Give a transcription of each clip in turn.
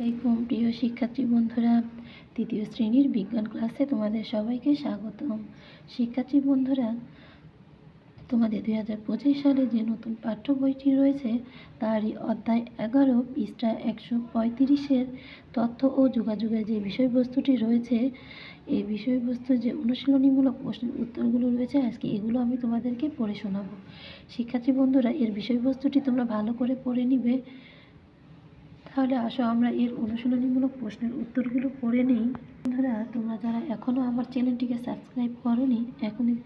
আলাইকুম প্রিয় শিক্ষার্থী বন্ধুরা, তৃতীয় শ্রেণির বিজ্ঞান ক্লাসে তোমাদের সবাইকে স্বাগতম। শিক্ষার্থী বন্ধুরা, তোমাদের দুই হাজার পঁচিশ সালে যে নতুন পাঠ্য বইটি রয়েছে, তারই অধ্যায় এগারো পৃষ্ঠা একশো পঁয়ত্রিশের তথ্য ও যোগাযোগের যে বিষয়বস্তুটি রয়েছে, এই বিষয়বস্তুর যে অনুশীলনীমূলক প্রশ্নের উত্তরগুলো রয়েছে, আজকে এগুলো আমি তোমাদেরকে পড়ে শোনাবো। শিক্ষার্থী বন্ধুরা, এর বিষয়বস্তুটি তোমরা ভালো করে পড়ে নিবে। তাহলে আসো, আমরা এর অনুশীলনীমূলক প্রশ্নের উত্তরগুলো পড়ে নিই। বন্ধুরা, তোমরা যারা এখনও আমার চ্যানেলটিকে সাবস্ক্রাইব করোনি, এখনই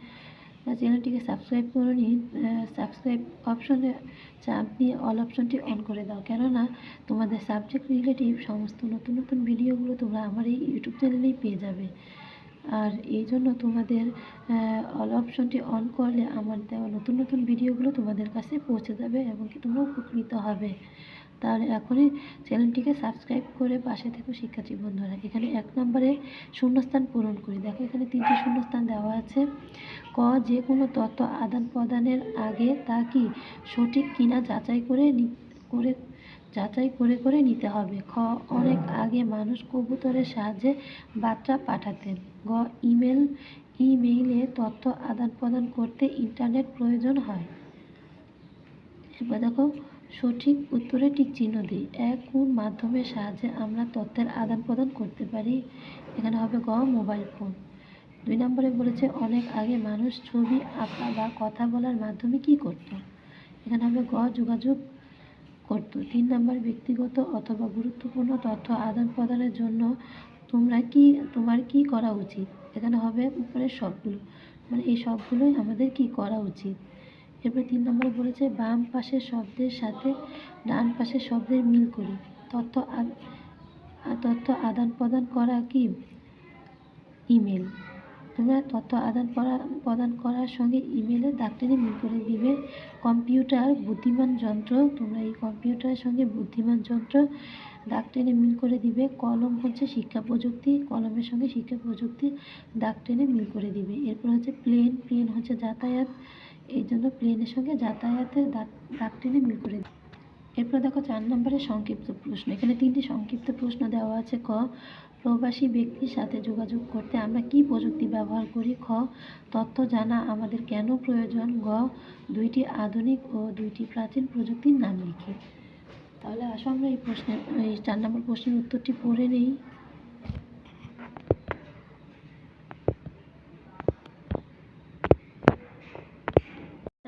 চ্যানেলটিকে সাবস্ক্রাইব করোনি সাবস্ক্রাইব অপশনে চাপ দিয়ে অল অপশনটি অন করে দাও। কেননা, তোমাদের সাবজেক্ট রিলেটিভ সমস্ত নতুন নতুন ভিডিওগুলো তোমরা আমার এই ইউটিউব চ্যানেলেই পেয়ে যাবে। আর এই জন্য তোমাদের অল অপশনটি অন করলে আমার দেওয়া নতুন নতুন ভিডিওগুলো তোমাদের কাছে পৌঁছে যাবে এবং কি তোমরা উপকৃত হবে। তাহলে এখনই চ্যানেলটিকে সাবস্ক্রাইব করে পাশে থেকো শিক্ষার্থী বন্ধুরা। এখানে এক নম্বরে শূন্যস্থান পূরণ করি। দেখো এখানে তিনটি শূন্যস্থান দেওয়া আছে। ক, যে কোনো তথ্য আদান প্রদানের আগে তা কি সঠিক কিনা যাচাই করে করে, যাচাই করে করে নিতে হবে। খ, অনেক আগে মানুষ কবুতরের সাহায্যে বার্তা পাঠাতেন। গ, ইমেল, ইমেইলে তথ্য আদান প্রদান করতে ইন্টারনেট প্রয়োজন হয়। এবার দেখো সঠিক উত্তরে টিক চিহ্ন দিই। এক কোন মাধ্যমের সাহায্যে আমরা তথ্যের আদান প্রদান করতে পারি। এখানে হবে গ, মোবাইল ফোন। দুই নম্বরে বলেছে, অনেক আগে মানুষ ছবি আঁকা বা কথা বলার মাধ্যমে কি করত? এখানে হবে গ, যোগাযোগ করত। তিন নম্বর, ব্যক্তিগত অথবা গুরুত্বপূর্ণ তথ্য আদান প্রদানের জন্য তোমরা কি, তোমার কি করা উচিত? এখানে হবে উপরের সবগুলো। মানে এই সবগুলোই আমাদের কি করা উচিত? এরপরে তিন নম্বর বলেছে বাম পাশের শব্দের সাথে ডান পাশের শব্দের মিল করি। তথ্য তথ্য আদান প্রদান করা কি? ইমেল। তোমরা তথ্য আদান প্রদান করার সঙ্গে ইমেলের দাগটেনে মিল করে দিবে কম্পিউটার বুদ্ধিমান যন্ত্র, তোমরা এই কম্পিউটারের সঙ্গে বুদ্ধিমান যন্ত্র টেনে মিল করে দিবে। কলম হচ্ছে শিক্ষা প্রযুক্তি, কলমের সঙ্গে শিক্ষা প্রযুক্তি টেনে মিল করে দিবে। এরপর হচ্ছে প্লেন প্লেন হচ্ছে যাতায়াত, এই জন্য প্লেনের সঙ্গে যাতায়াতের টেনে মিল করে দিবে। এরপর দেখো চার নম্বরের সংক্ষিপ্ত প্রশ্ন। এখানে তিনটি সংক্ষিপ্ত প্রশ্ন দেওয়া আছে, ক, প্রবাসী ব্যক্তির সাথে যোগাযোগ করতে আমরা কি প্রযুক্তি ব্যবহার করি? খ, তথ্য জানা আমাদের কেন প্রয়োজন? গ, দুইটি আধুনিক ও দুইটি প্রাচীন প্রযুক্তির নাম লিখি। তাহলে আসো আমরা এই প্রশ্নের, এই চার নম্বর প্রশ্নের উত্তরটি পড়ে নেই।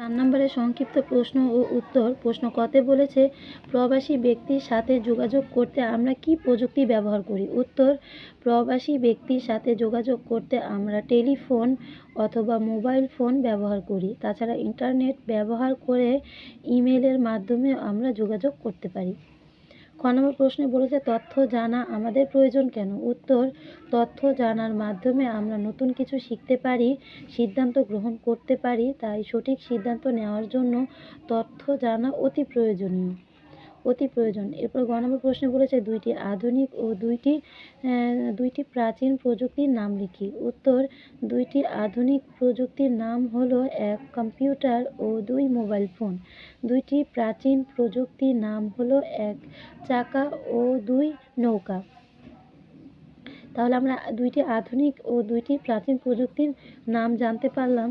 চার নম্বরের সংক্ষিপ্ত প্রশ্ন ও উত্তর। প্রশ্ন কতে বলেছে, প্রবাসী ব্যক্তির সাথে যোগাযোগ করতে আমরা কি প্রযুক্তি ব্যবহার করি? উত্তর, প্রবাসী ব্যক্তির সাথে যোগাযোগ করতে আমরা টেলিফোন অথবা মোবাইল ফোন ব্যবহার করি। তাছাড়া ইন্টারনেট ব্যবহার করে ইমেলের মাধ্যমে আমরা যোগাযোগ করতে পারি। খ নম্বর প্রশ্নে বলেছে, তথ্য জানা আমাদের প্রয়োজন কেন? উত্তর, তথ্য জানার মাধ্যমে আমরা নতুন কিছু শিখতে পারি, সিদ্ধান্ত গ্রহণ করতে পারি, তাই সঠিক সিদ্ধান্ত নেওয়ার জন্য তথ্য জানা অতি প্রয়োজনীয়। অতি প্রয়োজন। এরপর গ নম্বর প্রশ্নে বলেছে, দুইটি আধুনিক ও দুইটি দুইটি প্রাচীন প্রযুক্তির নাম লিখি। উত্তর, দুইটি আধুনিক প্রযুক্তির নাম হলো এক কম্পিউটার ও দুই মোবাইল ফোন। দুইটি প্রাচীন প্রযুক্তির নাম হলো এক চাকা ও দুই নৌকা। তাহলে আমরা দুইটি আধুনিক ও দুইটি প্রাচীন প্রযুক্তির নাম জানতে পারলাম।